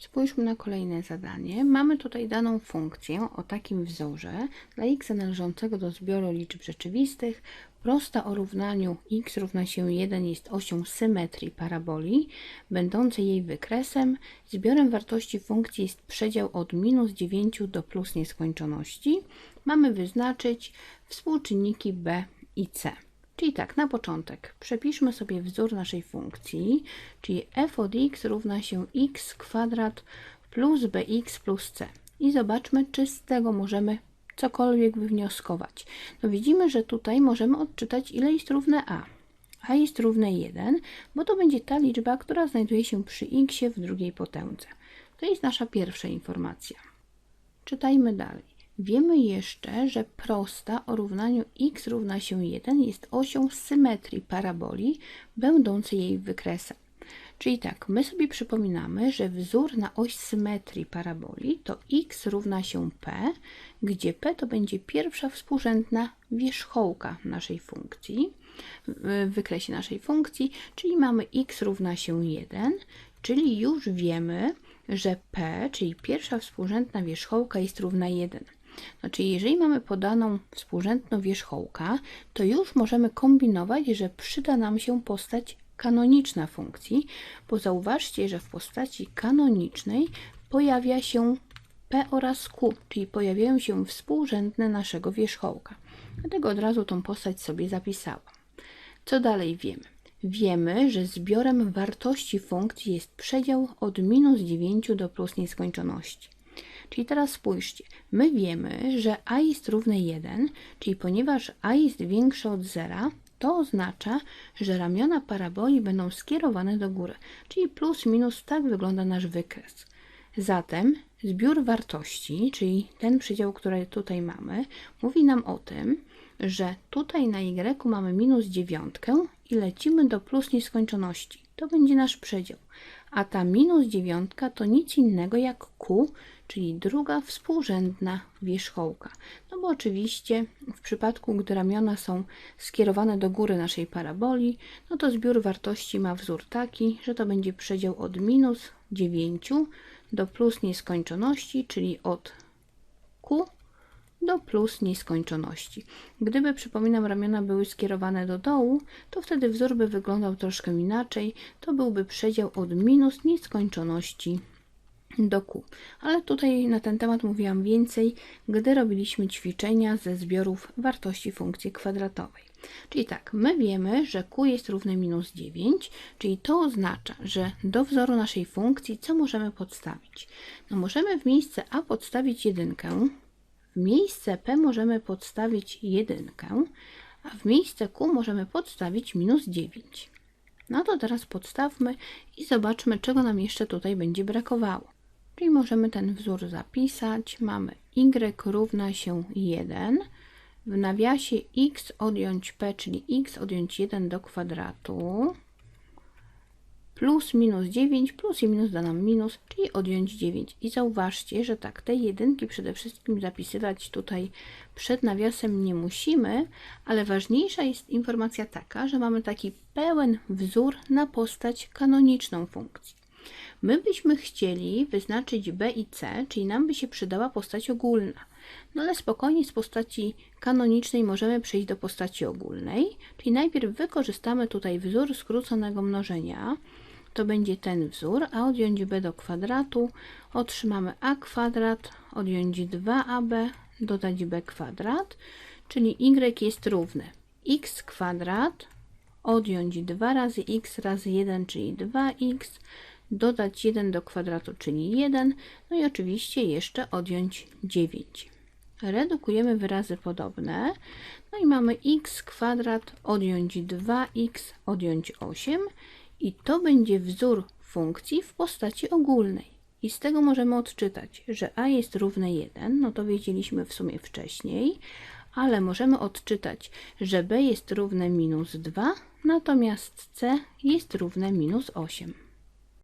Spójrzmy na kolejne zadanie. Mamy tutaj daną funkcję o takim wzorze dla x należącego do zbioru liczb rzeczywistych. Prosta o równaniu x równa się 1 jest osią symetrii paraboli, będącej jej wykresem. Zbiorem wartości funkcji jest przedział od minus 9 do plus nieskończoności. Mamy wyznaczyć współczynniki b i c. Czyli tak, na początek przepiszmy sobie wzór naszej funkcji, czyli f od x równa się x kwadrat plus bx plus c. I zobaczmy, czy z tego możemy cokolwiek wywnioskować. No widzimy, że tutaj możemy odczytać, ile jest równe a. a jest równe 1, bo to będzie ta liczba, która znajduje się przy x w drugiej potędze. To jest nasza pierwsza informacja. Czytajmy dalej. Wiemy jeszcze, że prosta o równaniu x równa się 1 jest osią symetrii paraboli, będącej jej wykresem. Czyli tak, my sobie przypominamy, że wzór na oś symetrii paraboli to x równa się p, gdzie p to będzie pierwsza współrzędna wierzchołka naszej funkcji, w wykresie naszej funkcji, czyli mamy x równa się 1, czyli już wiemy, że p, czyli pierwsza współrzędna wierzchołka jest równa 1. Znaczy, jeżeli mamy podaną współrzędną wierzchołka, to już możemy kombinować, że przyda nam się postać kanoniczna funkcji, bo zauważcie, że w postaci kanonicznej pojawia się p oraz q, czyli pojawiają się współrzędne naszego wierzchołka. Dlatego od razu tą postać sobie zapisałam. Co dalej wiemy? Wiemy, że zbiorem wartości funkcji jest przedział od minus 9 do plus nieskończoności. Czyli teraz spójrzcie, my wiemy, że a jest równe 1, czyli ponieważ a jest większe od zera, to oznacza, że ramiona paraboli będą skierowane do góry, czyli plus minus tak wygląda nasz wykres. Zatem zbiór wartości, czyli ten przedział, który tutaj mamy, mówi nam o tym, że tutaj na y mamy minus dziewiątkę i lecimy do plus nieskończoności. To będzie nasz przedział. A ta minus dziewiątka to nic innego jak q, czyli druga współrzędna wierzchołka. No bo oczywiście w przypadku, gdy ramiona są skierowane do góry naszej paraboli, no to zbiór wartości ma wzór taki, że to będzie przedział od minus 9 do plus nieskończoności, czyli od q do plus nieskończoności. Gdyby, przypominam, ramiona były skierowane do dołu, to wtedy wzór by wyglądał troszkę inaczej. To byłby przedział od minus nieskończoności do Q. Ale tutaj na ten temat mówiłam więcej, gdy robiliśmy ćwiczenia ze zbiorów wartości funkcji kwadratowej. Czyli tak, my wiemy, że Q jest równe minus 9, czyli to oznacza, że do wzoru naszej funkcji co możemy podstawić? No możemy w miejsce A podstawić jedynkę, w miejsce P możemy podstawić jedynkę, a w miejsce Q możemy podstawić minus 9. No to teraz podstawmy i zobaczmy, czego nam jeszcze tutaj będzie brakowało. Czyli możemy ten wzór zapisać. Mamy y równa się 1. W nawiasie x odjąć p, czyli x odjąć 1 do kwadratu. Plus minus 9, plus i minus da nam minus, czyli odjąć 9. I zauważcie, że tak, te jedynki przede wszystkim zapisywać tutaj przed nawiasem nie musimy, ale ważniejsza jest informacja taka, że mamy taki pełen wzór na postać kanoniczną funkcji. My byśmy chcieli wyznaczyć B i C, czyli nam by się przydała postać ogólna. No ale spokojnie z postaci kanonicznej możemy przejść do postaci ogólnej, czyli najpierw wykorzystamy tutaj wzór skróconego mnożenia. To będzie ten wzór, a odjąć b do kwadratu. Otrzymamy a kwadrat, odjąć 2ab, dodać b kwadrat, czyli y jest równe x kwadrat, odjąć 2 razy x razy 1, czyli 2x, dodać 1 do kwadratu, czyli 1, no i oczywiście jeszcze odjąć 9. Redukujemy wyrazy podobne, no i mamy x kwadrat odjąć 2x odjąć 8 i to będzie wzór funkcji w postaci ogólnej. I z tego możemy odczytać, że a jest równe 1, no to wiedzieliśmy w sumie wcześniej, ale możemy odczytać, że b jest równe minus 2, natomiast c jest równe minus 8.